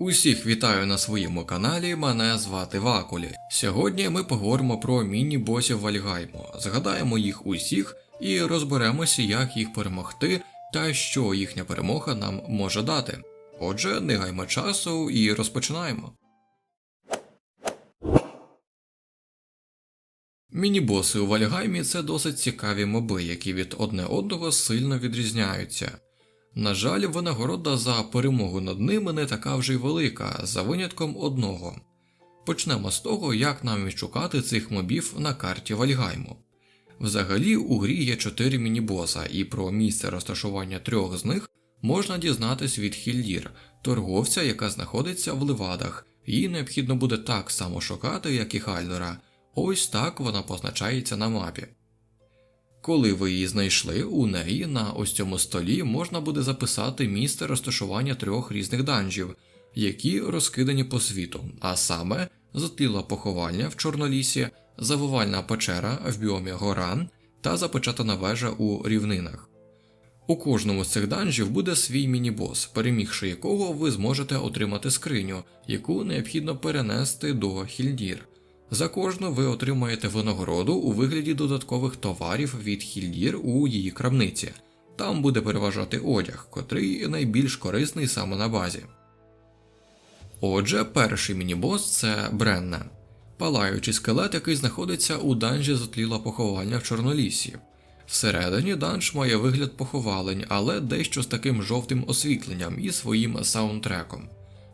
Усіх вітаю на своєму каналі, мене звати Вакулі. Сьогодні ми поговоримо про міні-босів Вальгайму, згадаємо їх усіх і розберемося, як їх перемогти та що їхня перемога нам може дати. Отже, не гаймо часу і розпочинаємо. Міні-боси у Вальгаймі це досить цікаві моби, які від одне одного сильно відрізняються. На жаль, винагорода за перемогу над ними не така вже й велика, за винятком одного. Почнемо з того, як нам відшукати цих мобів на карті Вальгайму. Взагалі у грі є 4 міні-боса, і про місце розташування трьох з них можна дізнатись від Хільдір, торговця, яка знаходиться в Левадах. Її необхідно буде так само шукати, як і Хальдора. Ось так вона позначається на мапі. Коли ви її знайшли, у неї на ось цьому столі можна буде записати місце розташування трьох різних данжів, які розкидані по світу, а саме зотила поховання в Чорнолісі, завивальна печера в біомі Горан та запечатана вежа у рівнинах. У кожному з цих данжів буде свій міні-бос, перемігши якого ви зможете отримати скриню, яку необхідно перенести до Хільдір. За кожну ви отримаєте винагороду у вигляді додаткових товарів від Хільдір у її крамниці. Там буде переважати одяг, котрий найбільш корисний саме на базі. Отже, перший мінібос це Бренна, палаючий скелет, який знаходиться у данжі зотліла поховання в Чорнолісі. Всередині данж має вигляд поховалень, але дещо з таким жовтим освітленням і своїм саундтреком.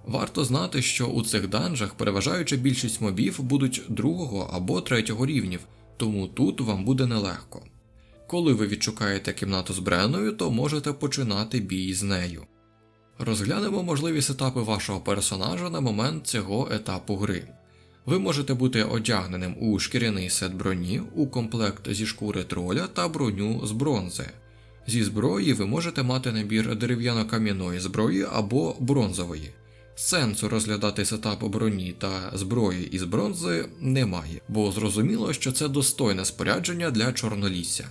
Варто знати, що у цих данжах переважаюча більшість мобів будуть другого або третього рівнів, тому тут вам буде нелегко. Коли ви відшукаєте кімнату з Бреною, то можете починати бій з нею. Розглянемо можливі сетапи вашого персонажа на момент цього етапу гри. Ви можете бути одягненим у шкіряний сет броні, у комплект зі шкури троля та броню з бронзи. Зі зброї ви можете мати набір дерев'яно-кам'яної зброї або бронзової. Сенсу розглядати сетап броні та зброї із бронзи немає, бо зрозуміло, що це достойне спорядження для чорнолісся.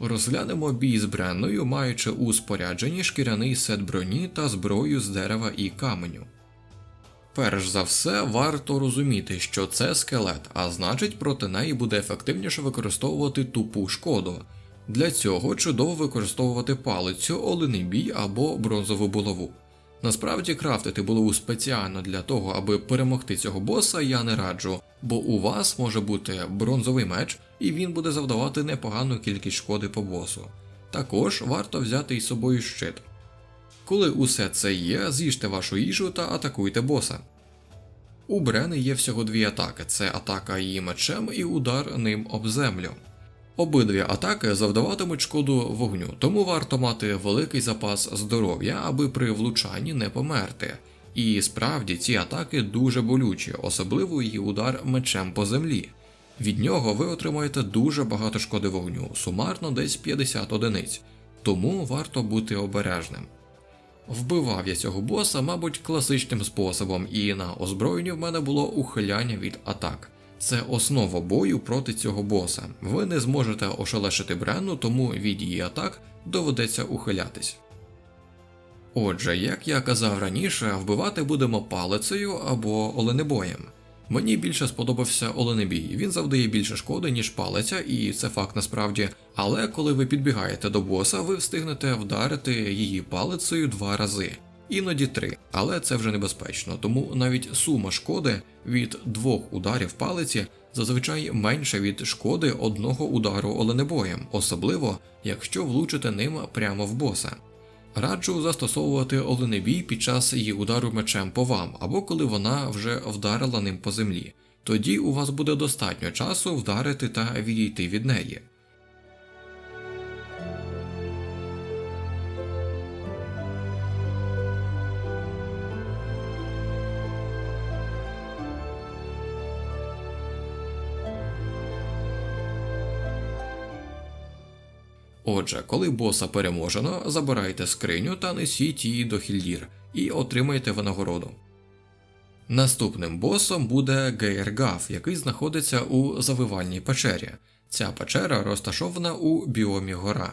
Розглянемо бій з Бренною, маючи у спорядженні шкіряний сет броні та зброю з дерева і каменю. Перш за все, варто розуміти, що це скелет, а значить проти неї буде ефективніше використовувати тупу шкоду. Для цього чудово використовувати палицю, олений бій або бронзову булаву. Насправді крафтити булаву спеціально для того, аби перемогти цього боса, я не раджу, бо у вас може бути бронзовий меч, і він буде завдавати непогану кількість шкоди по босу. Також варто взяти із собою щит. Коли усе це є, з'їжте вашу їжу та атакуйте боса. У Брени є всього дві атаки: це атака її мечем і удар ним об землю. Обидві атаки завдаватимуть шкоду вогню, тому варто мати великий запас здоров'я, аби при влучанні не померти. І справді ці атаки дуже болючі, особливо її удар мечем по землі. Від нього ви отримаєте дуже багато шкоди вогню, сумарно десь 50 одиниць, тому варто бути обережним. Вбивав я цього боса, мабуть, класичним способом, і на озброєнні в мене було ухиляння від атак. Це основа бою проти цього боса. Ви не зможете ошелешити Бренну, тому від її атак доведеться ухилятись. Отже, як я казав раніше, вбивати будемо палицею або оленебоєм. Мені більше сподобався оленебій, він завдає більше шкоди, ніж палиця, і це факт насправді. Але коли ви підбігаєте до боса, ви встигнете вдарити її палицею два рази іноді три, але це вже небезпечно, тому навіть сума шкоди від двох ударів палиці зазвичай менша від шкоди одного удару оленебоєм, особливо якщо влучите ним прямо в боса. Раджу застосовувати оленебій під час її удару мечем по вам, або коли вона вже вдарила ним по землі. Тоді у вас буде достатньо часу вдарити та відійти від неї. Отже, коли боса переможено, забирайте скриню та несіть її до Хільдір і отримайте винагороду. Наступним босом буде Гейргаф, який знаходиться у завивальній печері. Ця печера розташована у біомі гора.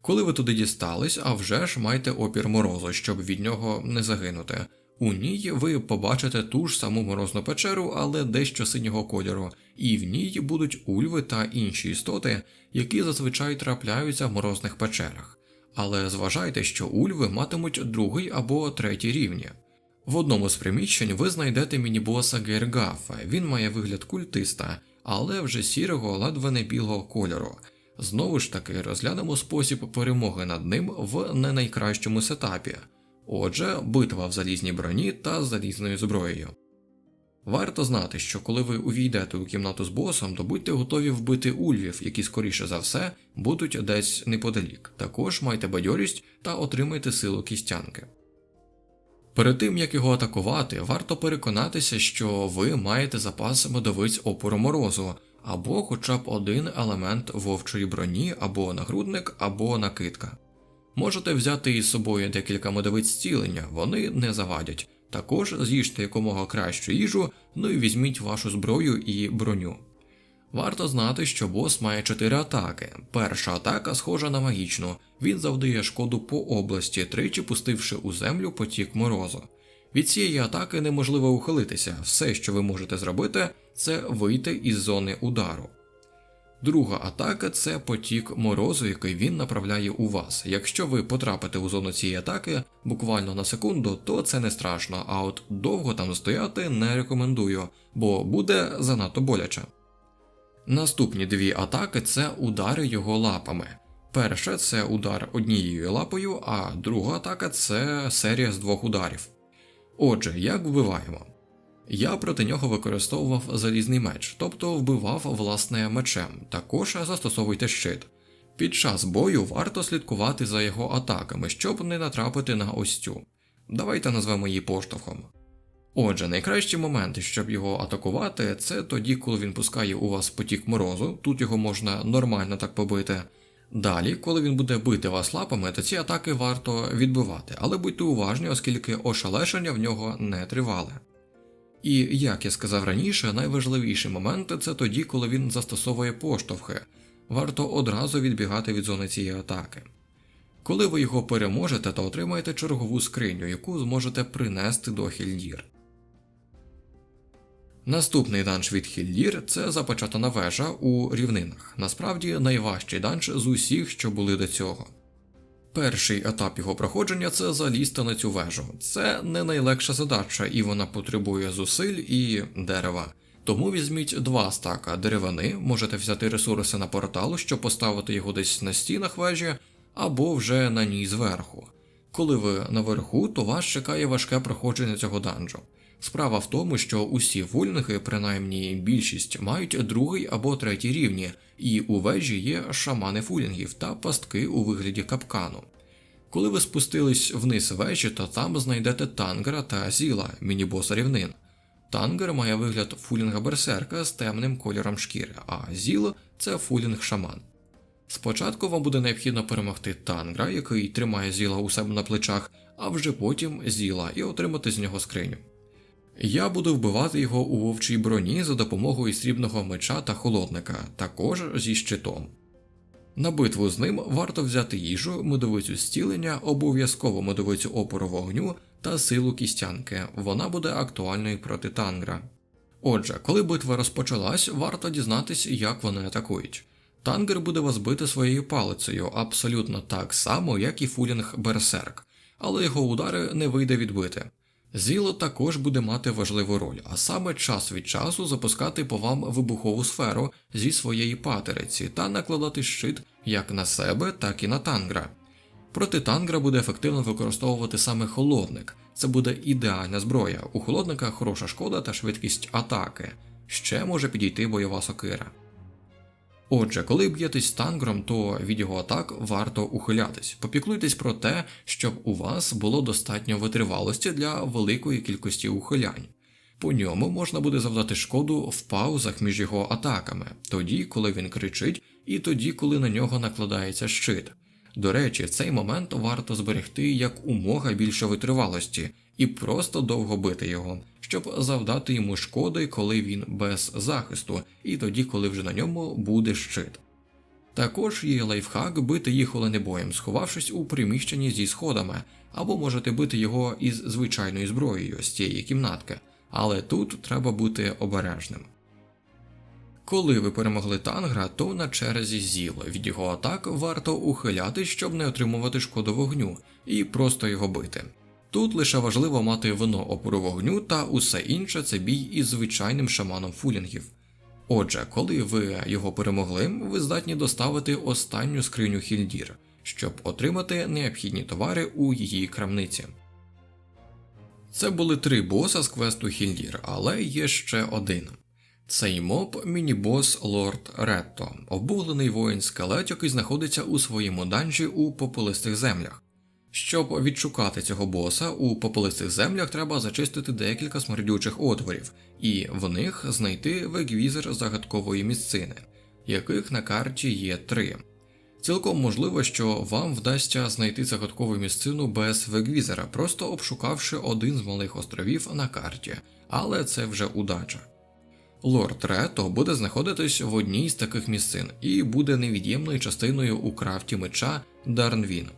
Коли ви туди дістались, а вже ж майте опір морозу, щоб від нього не загинути. У ній ви побачите ту ж саму морозну печеру, але дещо синього кольору, і в ній будуть ульви та інші істоти, які зазвичай трапляються в морозних печерах. Але зважайте, що ульви матимуть другий або третій рівні. В одному з приміщень ви знайдете мінібоса Гергафа, він має вигляд культиста, але вже сірого, ледве не білого кольору. Знову ж таки розглянемо спосіб перемоги над ним в не найкращому сетапі. Отже, битва в залізній броні та з залізною зброєю. Варто знати, що коли ви увійдете у кімнату з босом, то будьте готові вбити ульвів, які скоріше за все будуть десь неподалік. Також майте бадьорість та отримайте силу кістянки. Перед тим як його атакувати, варто переконатися, що ви маєте запас медовиць опору морозу, або хоча б один елемент вовчої броні, або нагрудник, або накидка. Можете взяти із собою декілька медовиць зцілення, вони не завадять. Також з'їжте якомога кращу їжу, ну і візьміть вашу зброю і броню. Варто знати, що бос має 4 атаки. Перша атака схожа на магічну, він завдає шкоду по області, тричі пустивши у землю потік морозу. Від цієї атаки неможливо ухилитися, все, що ви можете зробити, це вийти із зони удару. Друга атака це потік морозу, який він направляє у вас. Якщо ви потрапите у зону цієї атаки буквально на секунду, то це не страшно, а от довго там стояти не рекомендую, бо буде занадто боляче. Наступні дві атаки це удари його лапами. Перша це удар однією лапою, а друга атака це серія з двох ударів. Отже, як вбиваємо? Я проти нього використовував залізний меч, тобто вбивав власне мечем, також застосовуйте щит. Під час бою варто слідкувати за його атаками, щоб не натрапити на ось цю. Давайте назвемо її поштовхом. Отже, найкращі моменти, щоб його атакувати, це тоді, коли він пускає у вас потік морозу, тут його можна нормально так побити. Далі, коли він буде бити вас лапами, то ці атаки варто відбивати, але будьте уважні, оскільки ошелешення в нього не тривале. І як я сказав раніше, найважливіші моменти це тоді, коли він застосовує поштовхи, варто одразу відбігати від зони цієї атаки. Коли ви його переможете, то отримаєте чергову скриню, яку зможете принести до Хільдір. Наступний данж від Хіллір це запечатана вежа у рівнинах. Насправді найважчий данж з усіх, що були до цього. Перший етап його проходження це залізти на цю вежу. Це не найлегша задача, і вона потребує зусиль і дерева. Тому візьміть два стака деревини, можете взяти ресурси на портал, щоб поставити його десь на стінах вежі, або вже на ній зверху. Коли ви наверху, то вас чекає важке проходження цього данжу. Справа в тому, що усі вульники, принаймні більшість, мають другий або третій рівні, і у вежі є шамани фулінгів та пастки у вигляді капкану. Коли ви спустились вниз вежі, то там знайдете тангера та зіла, мінібоса рівнин. Тангер має вигляд фулінга берсерка з темним кольором шкіри, а зіл це фулінг шаман. Спочатку вам буде необхідно перемогти тангра, який тримає зіла у себе на плечах, а вже потім зіла і отримати з нього скриню. Я буду вбивати його у вовчій броні за допомогою срібного меча та холодника, також зі щитом. На битву з ним варто взяти їжу, медовицю зцілення, обов'язково медовицю опору вогню та силу кістянки, вона буде актуальною проти тангра. Отже, коли битва розпочалась, варто дізнатись, як вони атакують. Тангер буде вас бити своєю палицею абсолютно так само, як і фулінг Берсерк, але його удари не вийде відбити. Зіло також буде мати важливу роль, а саме час від часу запускати по вам вибухову сферу зі своєї патериці та накладати щит як на себе, так і на тангра. Проти тангра буде ефективно використовувати саме холодник, це буде ідеальна зброя. У холодника хороша шкода та швидкість атаки. Ще може підійти бойова сокира. Отже, коли б'єтесь тангром, то від його атак варто ухилятись. Попіклуйтесь про те, щоб у вас було достатньо витривалості для великої кількості ухилянь. По ньому можна буде завдати шкоду в паузах між його атаками, тоді, коли він кричить, і тоді, коли на нього накладається щит. До речі, цей момент варто зберегти як умога більше витривалості і просто довго бити його, щоб завдати йому шкоди, коли він без захисту, і тоді, коли вже на ньому буде щит. Також є лайфхак бити їх оленебоєм, сховавшись у приміщенні зі сходами, або можете бити його із звичайною зброєю з цієї кімнатки, але тут треба бути обережним. Коли ви перемогли тангра, то на черзі зіл. Від його атак варто ухилятись, щоб не отримувати шкоду вогню, і просто його бити. Тут лише важливо мати вино опору вогню та усе інше це бій із звичайним шаманом фулінгів. Отже, коли ви його перемогли, ви здатні доставити останню скриню Хільдір, щоб отримати необхідні товари у її крамниці. Це були три боса з квесту Хільдір, але є ще один. Цей моб міні-бос Лорд Ретто, обуглений воїн скелет, який знаходиться у своєму данжі у попелистих землях. Щоб відшукати цього боса, у попелистих землях треба зачистити декілька смердючих отворів, і в них знайти вегвізер загадкової місцини, яких на карті є три. Цілком можливо, що вам вдасться знайти загадкову місцину без вегвізера, просто обшукавши один з малих островів на карті, але це вже удача. Лорд Рето буде знаходитись в одній з таких місцин і буде невід'ємною частиною у крафті меча Дарнвін.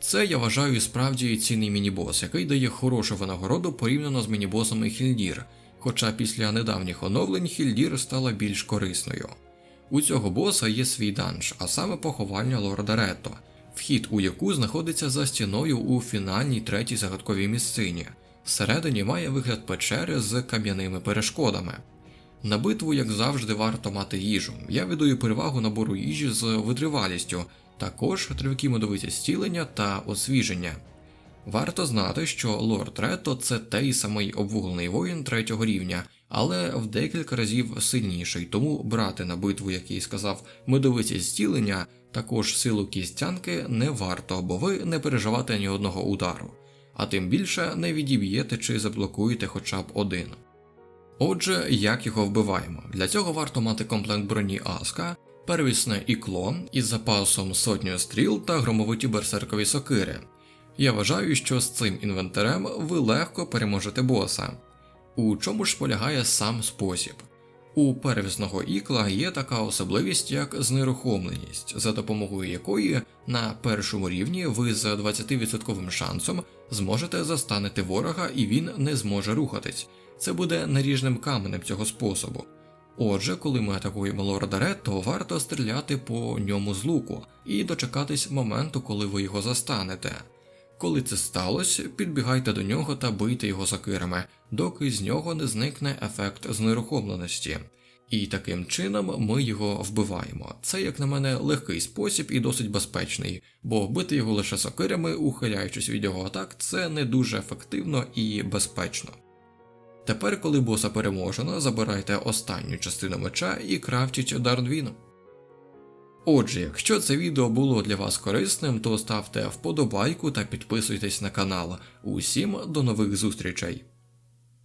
Це я вважаю справді цінний мінібос, який дає хорошу винагороду порівняно з мінібосами Хільдір, хоча після недавніх оновлень Хільдір стала більш корисною. У цього боса є свій данж, а саме поховання лорда Ретто, вхід у яку знаходиться за стіною у фінальній третій загадковій місцині. Всередині має вигляд печери з кам'яними перешкодами. На битву, як завжди, варто мати їжу. Я віддаю перевагу набору їжі з витривалістю, також тривкі медовиті зцілення та освіження. Варто знати, що лорд Ретто це той самий обвуглений воїн третього рівня, але в декілька разів сильніший, тому брати на битву, який сказав, медовиті зцілення, також силу кістянки не варто, бо ви не переживаєте ні одного удару, а тим більше не відіб'єте чи заблокуєте хоча б один. Отже, як його вбиваємо? Для цього варто мати комплект броні Аска, первісне ікло із запасом сотню стріл та громовиті берсеркові сокири. Я вважаю, що з цим інвентарем ви легко переможете боса. У чому ж полягає сам спосіб? У первісного ікла є така особливість, як знерухомленість, за допомогою якої на першому рівні ви з 20% шансом зможете застанити ворога і він не зможе рухатись. Це буде наріжним каменем цього способу. Отже, коли ми атакуємо лорда Ред, то варто стріляти по ньому з луку і дочекатись моменту, коли ви його застанете. Коли це сталося, підбігайте до нього та бийте його сокирами, доки з нього не зникне ефект знерухомленості. І таким чином ми його вбиваємо. Це, як на мене, легкий спосіб і досить безпечний, бо вбити його лише сокирами, ухиляючись від його атак, це не дуже ефективно і безпечно. Тепер, коли боса переможено, забирайте останню частину меча і крафтіть Дарнвіну. Отже, якщо це відео було для вас корисним, то ставте вподобайку та підписуйтесь на канал. Усім до нових зустрічей!